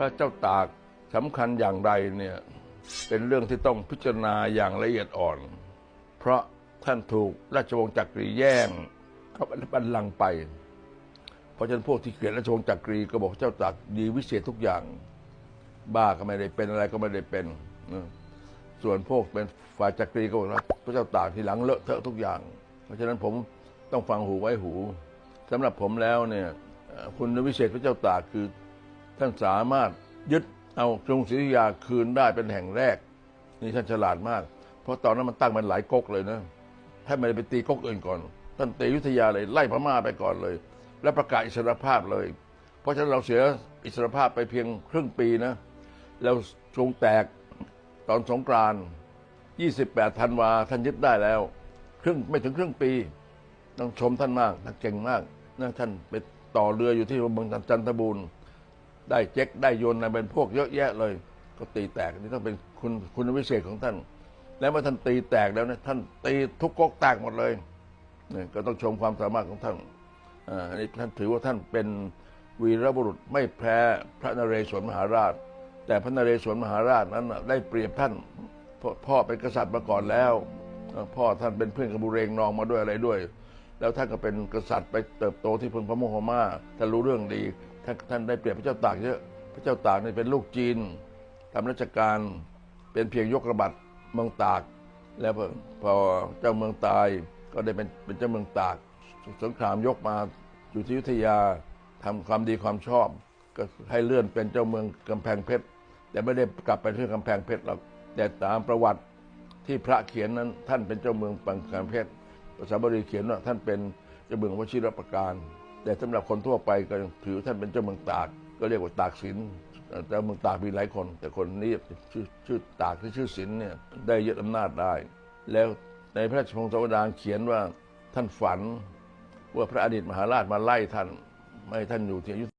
พระเจ้าตากสำคัญอย่างไรเนี่ยเป็นเรื่องที่ต้องพิจารณาอย่างละเอียดอ่อน เพราะท่านถูกราชวงศ์จักรีแย่งเข้าบัลลังก์ไป เพราะฉะนั้นพวกที่เกลียดราชวงศ์จักรีก็บอกเจ้าตากดีวิเศษทุกอย่าง บ้าก็ไม่ได้เป็นอะไรก็ไม่ได้เป็นนะส่วนพวกเป็นฝ่ายจักรีก็บอกว่าพระเจ้าตากทีหลังเลอะเทอะทุกอย่าง เพราะฉะนั้นผมต้องฟังหูไว้หูสำหรับผมแล้วเนี่ยคุณวิเศษพระเจ้าตากคือ ท่านสามารถยึดเอากรุงศรีอยุธยาคืนได้เป็นแห่งแรก นี่ท่านฉลาดมาก เพราะตอนนั้นมันตั้งมันหลายก๊กเลยนะท่านไม่ได้ไปตีก๊กอื่นก่อน ท่านตีอยุธยาเลยไล่พม่าไปก่อนเลย แล้วประกาศอิสรภาพเลย เพราะฉะนั้นเราเสียอิสรภาพไปเพียงครึ่งปีนะแล้วทรงแตกตอนสงกรานต์28ธันวาท่านยึดได้แล้ว ครึ่งไม่ถึงครึ่งปี ต้องชมท่านมากท่านเก่งมากนะท่านไปต่อเรืออยู่ที่เมืองจันทบูรณ์ ได้เจ๊กได้โยนอะไรเป็นพวกเยอะแยะเลย ก็ตีแตกนี่ต้องเป็นคุณคุณวิเศษของท่าน แล้วเมื่อท่านตีแตกแล้วเนี่ยท่านตีทุกก๊กแตกหมดเลยเนี่ยก็ต้องชมความสามารถของท่านอันนี้ท่านถือว่าท่านเป็นวีรบุรุษไม่แพ้พระนเรศวรมหาราช แต่พระนเรศวรมหาราชนั้นได้เปรียบท่านพ,พ่อเป็นกษัตริย์มาก่อนแล้ว พ่อท่านเป็นเพื่อนกับบุเรงนองมาด้วยอะไรด้วย แล้วท่านก็เป็นกษัตริย์ไปเติบโตที่พึงพระโมโหมาท่านรู้เรื่องดี ท่านท่านได้เปรียบพระเจ้าตากเยอะ พระเจ้าตากนี่เป็นลูกจีนทำราชการเป็นเพียงยกระบัดเมืองตาก แล้วพอพอเจ้าเมืองตายก็ได้เป็นเป็นเจ้าเมืองตาก สงครามยกมาอยู่ที่อยุธยาทำความดีความชอบ ก็ให้เลื่อนเป็นเจ้าเมืองกำแพงเพชรแต่ไม่ได้กลับไปที่กำแพงเพชรหรอกแต่ตามประวัติที่พระเขียนนั้นท่านเป็นเจ้าเมืองกำแพงเพชรภาษาบาลีเขียนว่าท่านเป็นเจ้าเมืองวชิรประการ แต่สำหรับคนทั่วไปก็ยังถือท่านเป็นเจ้าเมืองตาก ก็เรียกว่าตากศิลเจ้าเมืองตากมีหลายคน แต่คนนี้ชื่อชื่อตากที่ชื่อศิลเนี่ยได้ยึดอำนาจได้ แล้วในพระราชพงศาวดารเขียนว่าท่านฝันว่าพระอดีตมหาราชมาไล่ท่าน ไม่ให้ท่านอยู่ที่อยุธ